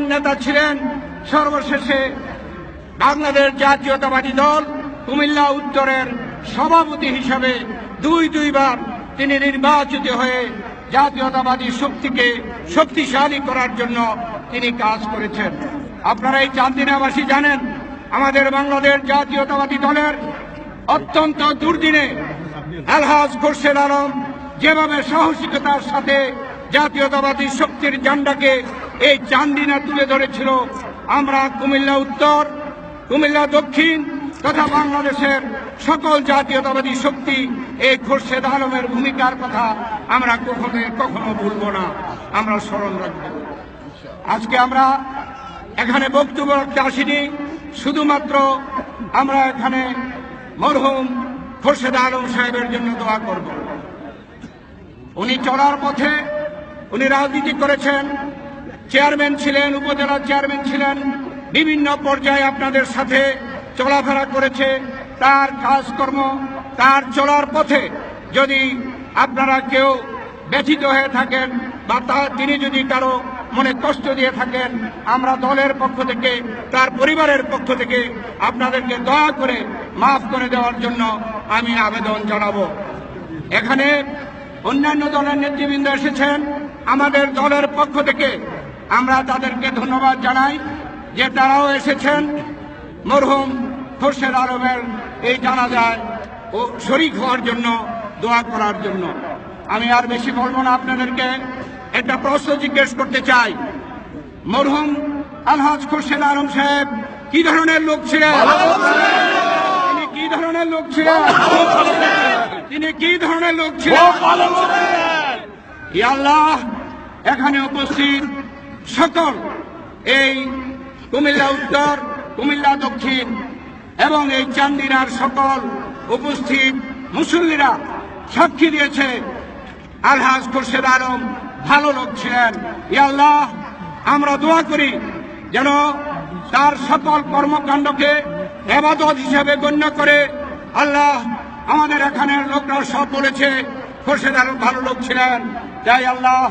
দলের নেতা ছিলেন সর্বশেষে বাংলাদেশ জাতীয়তাবাদী দল কুমিল্লা উত্তরের সভাপতি হিসাবে দুই দুইবার তিনি নির্বাচিত হয়ে জাতীয়তাবাদী শক্তিকে শক্তিশালী করার জন্য তিনি কাজ করেছেন। আপনারা এই চান্দিনাবাসী জানেন, আমাদের বাংলাদেশ জাতীয়তাবাদী দলের অত্যন্ত দুর্দিনে আলহাজ খোরশেদ আলম যেভাবে সাহসিকতার সাথে জাতীয়তাবাদী শক্তির জান্ডাকে এই চান্দিনা তুলে ধরেছিল আমরা কুমিল্লা উত্তর, কুমিল্লা দক্ষিণ তথা বাংলাদেশের সকল জাতীয়তাবাদী শক্তি এই খোরশেদ আলমের ভূমিকার কথা আমরা কখনো কখনো ভুলব না। আমরা স্মরণ রাখব। আজকে আমরা এখানে বক্তব্য রাখতে আসিনি। শুধুমাত্র আমরা এখানে মরহুম খোরশেদ আলম সাহেবের জন্য দোয়া করব। উনি চলার পথে উনি রাজনীতি করেছেন। চেয়ারম্যান ছিলেন, উপজেলা চেয়ারম্যান ছিলেন, বিভিন্ন পর্যায়ে আপনাদের সাথে চলাফেরা করেছে। তার কাজকর্ম, তার চলার পথে যদি আপনারা কেউ ব্যথিত হয়ে থাকেন বা তা তিনি যদি কারও মনে কষ্ট দিয়ে থাকেন, আমরা দলের পক্ষ থেকে, তার পরিবারের পক্ষ থেকে আপনাদেরকে দয়া করে মাফ করে দেওয়ার জন্য আমি আবেদন জানাব। এখানে অন্যান্য দলের নেতৃবৃন্দ এসেছেন। আমাদের দলের পক্ষ থেকে আমরা তাদেরকে ধন্যবাদ জানাই যে তারাও এসেছেন। মরহুম খোরশেদ আলমের এই জানাজায় ও শরিক হওয়ার জন্য দোয়া করার জন্য। আমি আর বেশি বলব না আপনাদেরকে। একটা প্রশ্ন জিজ্ঞেস করতে চাই। মরহুম আলহাজ খোরশেদ আলম সাহেব কি ধরনের লোক ছিলেন? তিনি কি ধরনের লোক ছিলেন? তিনি কি ধরনের লোক ছিলেন? আল্লাহ এখানে উপস্থিত সকল এই কুমিল্লা উত্তর, কুমিল্লা দক্ষিণ এবং এই চান্দিনার সকল উপস্থিত মুসল্লিরা সাক্ষী দিয়েছে। আলহাজ খুরশেদ আলম ভালো লোক ছিলেন। ই আল্লাহ, আমরা দোয়া করি যেন তার সকল কর্মকাণ্ডকে এবাদত হিসেবে গণ্য করে আল্লাহ আমাদের এখানের লোকরা সব বলেছে। খোরশেদ আলম ভালো লোক ছিলেন। তাই আল্লাহ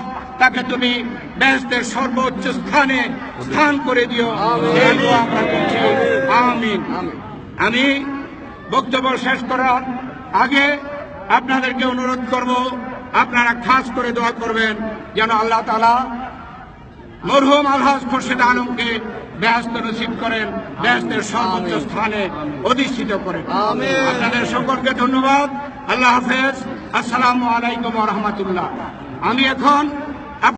তাকে তুমি বেহেস্তের সর্বোচ্চ স্থানে স্থান করে দিও। এই আমরা করছি। আমিন। আমি বক্তব্য শেষ করার আগে আপনাদেরকে অনুরোধ করব আপনারা খাস করে দোয়া করবেন যেন আল্লাহ তালা মরহুম আলহাজ খোরশেদ আলমকে ব্যস্ত নসিব করেন ব্যস্তের সর্বোচ্চ স্থানে অধিষ্ঠিত করেন। আপনাদের সকলকে ধন্যবাদ। আল্লাহ হাফেজ। আসসালামু আলাইকুম রহমতুল্লাহ। আমি এখন